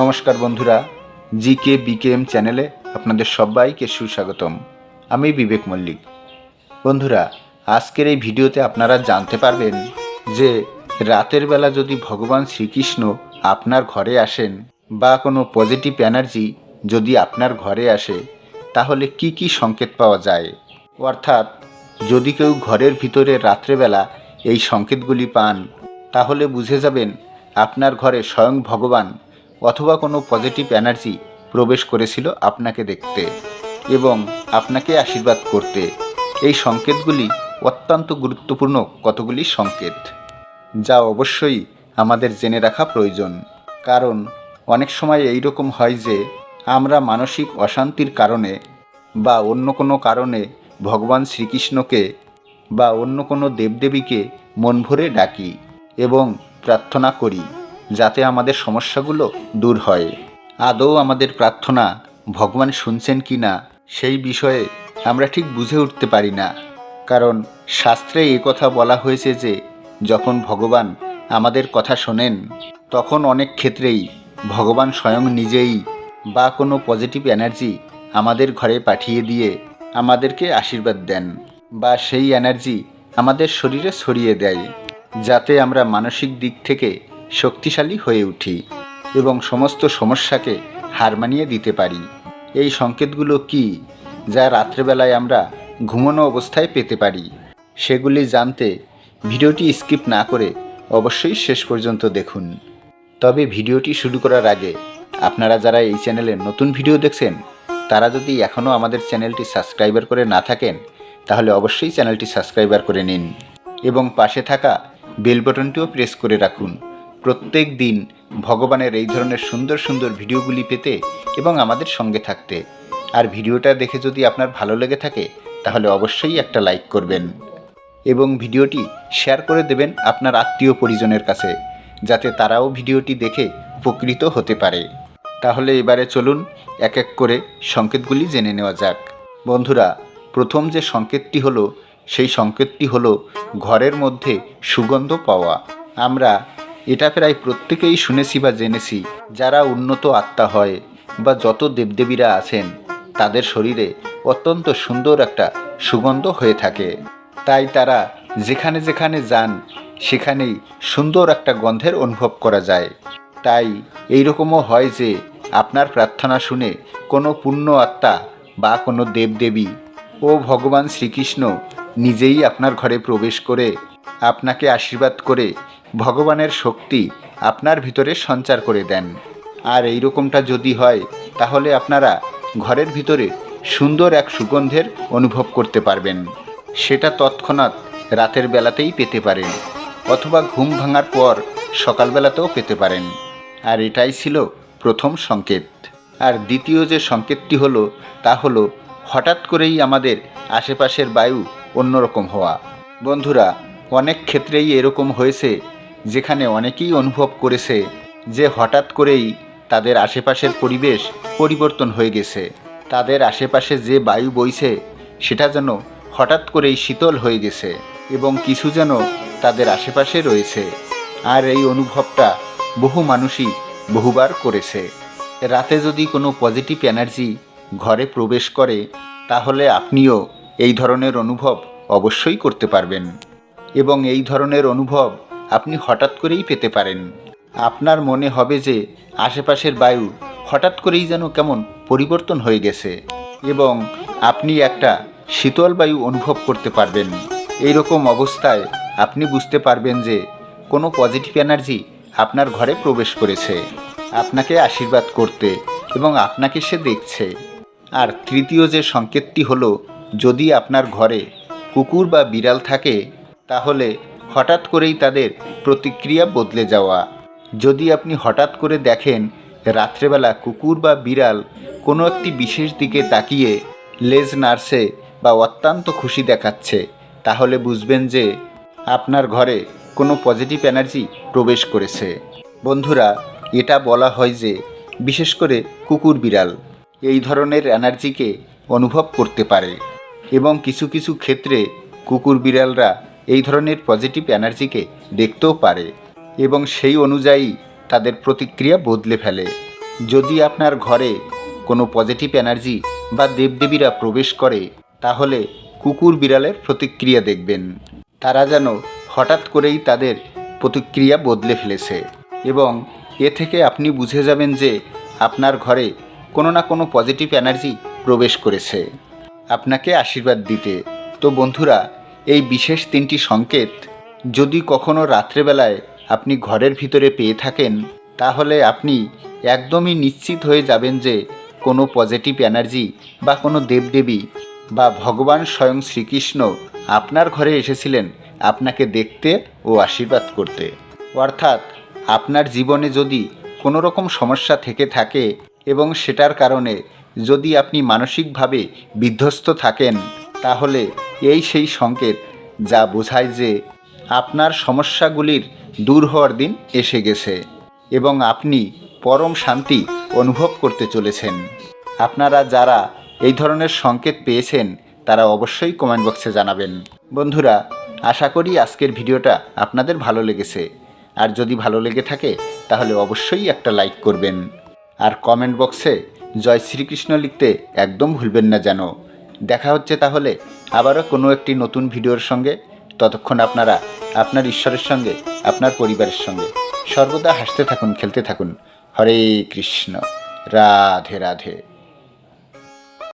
নমস্কার বন্ধুরা জি কে বিকেএম চ্যানেলে আপনাদের সবাইকে সুস্বাগতম। আমি বিবেক মল্লিক। বন্ধুরা, আজকের এই ভিডিওতে আপনারা জানতে পারবেন যে রাতের বেলা যদি ভগবান শ্রীকৃষ্ণ আপনার ঘরে আসেন বা কোনো পজিটিভ এনার্জি যদি আপনার ঘরে আসে, তাহলে কি কি সংকেত পাওয়া যায়? অর্থাৎ, যদি কেউ ঘরের ভিতরে রাত্রেবেলা এই সংকেতগুলি পান, তাহলে বুঝে যাবেন আপনার ঘরে স্বয়ং ভগবান অথবা কোনো পজিটিভ এনার্জি প্রবেশ করেছিল আপনাকে দেখতে এবং আপনাকে আশীর্বাদ করতে। এই সংকেতগুলি অত্যন্ত গুরুত্বপূর্ণ কতগুলি সংকেত? যা অবশ্যই আমাদের জেনে রাখা প্রয়োজন। কারণ অনেক সময় এই রকম হয় যে, আমরা মানসিক অশান্তির কারণে বা অন্য কোনো কারণে ভগবান শ্রীকৃষ্ণকে বা অন্য কোনো দেবদেবীকে মন ভরে ডাকি এবং প্রার্থনা করি। যাতে আমাদের সমস্যাগুলো দূর হয়। আদৌ আমাদের প্রার্থনা ভগবান শুনছেন কি না, সেই বিষয়ে আমরা ঠিক বুঝে উঠতে পারি না। কারণ শাস্ত্রে এই কথা বলা হয়েছে যে, যখন ভগবান আমাদের কথা শোনেন, তখন অনেক ক্ষেত্রেই ভগবান স্বয়ং নিজেই বা কোনো পজিটিভ এনার্জি আমাদের ঘরে পাঠিয়ে দিয়ে আমাদেরকে আশীর্বাদ দেন বা সেই এনার্জি আমাদের শরীরে ছড়িয়ে দেয়, যাতে আমরা মানসিক দিক থেকে শক্তিশালী হয়ে উঠি এবং সমস্ত সমস্যাকে হার মানিয়ে দিতে পারি। এই সংকেতগুলো কি যা রাত্রেবেলায় আমরা ঘুমানো অবস্থায় পেতে পারি, সেগুলি জানতে ভিডিওটি স্কিপ না করে অবশ্যই শেষ পর্যন্ত দেখুন। তবে ভিডিওটি শুরু করার আগে আপনারা যারা এই চ্যানেলে নতুন ভিডিও দেখছেন, তারা যদি এখনও আমাদের চ্যানেলটি সাবস্ক্রাইবার করে না থাকেন, তাহলে অবশ্যই চ্যানেলটি সাবস্ক্রাইবার করে নিন এবং পাশে থাকা বেল বটনটিও প্রেস করে রাখুন। প্রত্যেক দিন ভগবানের এই ধরনের সুন্দর সুন্দর ভিডিওগুলি পেতে এবং আমাদের সঙ্গে থাকতে। আর ভিডিওটা দেখে যদি আপনার ভালো লেগে থাকে, তাহলে অবশ্যই একটা লাইক করবেন। এবং ভিডিওটি শেয়ার করে দেবেন আপনার আত্মীয় পরিজনের কাছে, যাতে তারাও ভিডিওটি দেখে উপকৃত হতে পারে। তাহলে এবারে চলুন এক এক করে সংকেতগুলি জেনে নেওয়া যাক। বন্ধুরা, প্রথম যে সংকেতটি হলো, সেই সংকেতটি হলো ঘরের মধ্যে সুগন্ধ পাওয়া। আমরা এটা প্রায় প্রত্যেকেই শুনেছি বা জেনেছি। যারা উন্নত আত্মা হয় বা যত দেবদেবীরা আছেন, তাদের শরীরে অত্যন্ত সুন্দর একটা সুগন্ধ হয়ে থাকে। তাই তারা যেখানে যেখানে যান, সেখানেই সুন্দর একটা গন্ধের অনুভব করা যায়। তাই এইরকমও হয় যে, আপনার প্রার্থনা শুনে কোনো পুণ্য আত্মা বা কোনো দেবদেবী ও ভগবান শ্রীকৃষ্ণ নিজেই আপনার ঘরে প্রবেশ করে আপনাকে আশীর্বাদ করে ভগবানের শক্তি আপনার ভিতরে সঞ্চার করে দেন। আর এই রকমটা যদি হয়, তাহলে আপনারা ঘরের ভিতরে সুন্দর এক সুগন্ধের অনুভব করতে পারবেন। সেটা তৎক্ষণাৎ রাতের বেলাতেই পেতে পারেন, অথবা ঘুম ভাঙার পর সকালবেলাতেও পেতে পারেন। আর এটাই ছিল প্রথম সংকেত। আর দ্বিতীয় যে সংকেতটি হলো, তা হলো হঠাৎ করেই আমাদের আশেপাশের বায়ু অন্যরকম হওয়া। বন্ধুরা অনেক ক্ষেত্রেই এরকম হয়েছে, যেখানে অনেকেই অনুভব করেছে যে হঠাৎ করেই তাদের আশেপাশের পরিবেশ পরিবর্তন হয়ে গেছে। তাদের আশেপাশে যে বায়ু বইছে, সেটা যেন হঠাৎ করেই শীতল হয়ে গেছে এবং কিছু যেন তাদের আশেপাশে রয়েছে। আর এই অনুভবটা বহু মানুষই বহুবার করেছে। রাতে যদি কোনো পজিটিভ এনার্জি ঘরে প্রবেশ করে, তাহলে আপনিও এই ধরনের অনুভব অবশ্যই করতে পারবেন। এবং এই ধরনের অনুভব আপনি হঠাৎ করেই পেতে পারেন। আপনার মনে হবে যে আশেপাশের বায়ু হঠাৎ করেই যেন কেমন পরিবর্তন হয়ে গেছে এবং আপনি একটা শীতল বায়ু অনুভব করতে পারবেন। এই রকম অবস্থায় আপনি বুঝতে পারবেন যে কোনো পজিটিভ এনার্জি আপনার ঘরে প্রবেশ করেছে। আপনাকে আশীর্বাদ করতে এবং আপনাকে সে দেখছে। আর তৃতীয় যে সংকেতটি হলো, যদি আপনার ঘরে কুকুর বা বিড়াল থাকে তাহলে হঠাৎ করেই তাদের প্রতিক্রিয়া বদলে যাওয়া। যদি আপনি হঠাৎ করে দেখেন রাত্রেবেলা কুকুর বা বিড়াল কোনো একটি বিশেষ দিকে তাকিয়ে লেজ নার্সে বা অত্যন্ত খুশি দেখাচ্ছে, তাহলে বুঝবেন যে আপনার ঘরে কোনো পজিটিভ এনার্জি প্রবেশ করেছে। বন্ধুরা, এটা বলা হয় যে বিশেষ করে কুকুর বিড়াল এই ধরনের এনার্জিকে অনুভব করতে পারে এবং কিছু কিছু ক্ষেত্রে কুকুর বিড়ালরা এই ধরনের পজিটিভ এনার্জিকে দেখতেও পারে এবং সেই অনুযায়ী তাদের প্রতিক্রিয়া বদলে ফেলে। যদি আপনার ঘরে কোনো পজিটিভ এনার্জি বা দেবদেবীরা প্রবেশ করে, তাহলে কুকুর বিড়ালের প্রতিক্রিয়া দেখবেন। তারা যেন হঠাৎ করেই তাদের প্রতিক্রিয়া বদলে ফেলেছে এবং এ থেকে আপনি বুঝে যাবেন যে আপনার ঘরে কোনো না কোনো পজিটিভ এনার্জি প্রবেশ করেছে। আপনাকে আশীর্বাদ দিতে। তো বন্ধুরা এই বিশেষ তিনটি সংকেত যদি কখনো রাত্রেবেলায় আপনি ঘরের ভিতরে পেয়ে থাকেন, তাহলে আপনি একদমই নিশ্চিত হয়ে যাবেন যে কোনো পজিটিভ এনার্জি বা কোনো দেবদেবী বা ভগবান স্বয়ং শ্রীকৃষ্ণ আপনার ঘরে এসেছিলেন আপনাকে দেখতে ও আশীর্বাদ করতে। অর্থাৎ আপনার জীবনে যদি কোনো রকম সমস্যা থেকে থাকে এবং সেটার কারণে যদি আপনি মানসিকভাবে বিধ্বস্ত থাকেন তাহলে এই সেই সংকেত যা বোঝায় যে আপনার সমস্যাগুলির দূর হওয়ার দিন এসে গেছে এবং আপনি পরম শান্তি অনুভব করতে চলেছেন। আপনারা যারা এই ধরনের সংকেত পেয়েছেন, তারা অবশ্যই কমেন্ট বক্সে জানাবেন। বন্ধুরা, আশা করি আজকের ভিডিওটা আপনাদের ভালো লেগেছে। আর যদি ভালো লেগে থাকে, তাহলে অবশ্যই একটা লাইক করবেন। আর কমেন্ট বক্সে জয় শ্রীকৃষ্ণ লিখতে একদম ভুলবেন না যেন। দেখা হচ্ছে তাহলে আবারও কোনো একটি নতুন ভিডিওর সঙ্গে। ততক্ষণ আপনারা আপনার ঈশ্বরের সঙ্গে, আপনার পরিবারের সঙ্গে। সর্বদা হাসতে থাকুন, খেলতে থাকুন। হরে কৃষ্ণ। রাধে রাধে।